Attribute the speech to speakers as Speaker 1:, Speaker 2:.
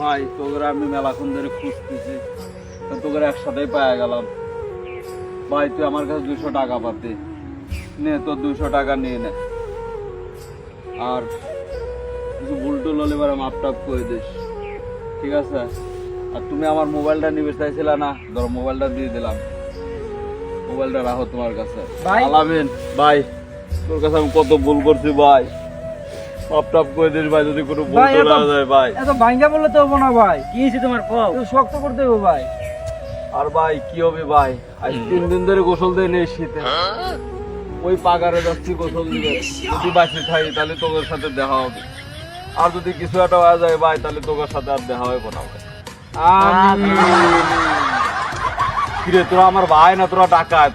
Speaker 1: ভাই তোকে আমি মেলাক্ষণ ধরে খুঁজতেছি? তো তোকে একসাথেই পাওয়া গেলাম। ভাই তুই আমার কাছে দুশো টাকা পাতে নে তোর দুশো টাকা নিয়ে নে। আর কিছু ভুলটুল হলে এবার মাপ টাপ করে দিস। ঠিক আছে? আর তুমি আমার মোবাইলটা নিবে চাইছিলে না? ধরো মোবাইলটা দিয়ে দিলাম। মোবাইলটা রাখো তোমার কাছে? আলামিন ভাই তোর কাছে আমি কত ভুল করছি ভাই। মাপ টাপ করে দিস ভাই যদি কোনো টুল
Speaker 2: এত-
Speaker 1: যায় ভাই।
Speaker 2: এত ভাঙ্গা বললে তো হব না ভাই।
Speaker 3: কি হয়েছে তোমার? কও।
Speaker 2: একটু শক্ত করতে হবে ভাই।
Speaker 1: আর ভাই কি হবে ভাই? আজ তিন দিন ধরে গোসল দেয় নেই শীতে। ওই পাগারে যাচ্ছি গোসল দিবে। যদি বাঁচে থাকি তাহলে তোদের সাথে দেখা হবে। আর যদি কিছু একটা হয়ে যায় ভাই তাহলে তোদের সাথে আর দেখা হবে না ভাই।
Speaker 2: আমি
Speaker 1: কিরে তোরা আমার ভাই না তোরা ডাকাত?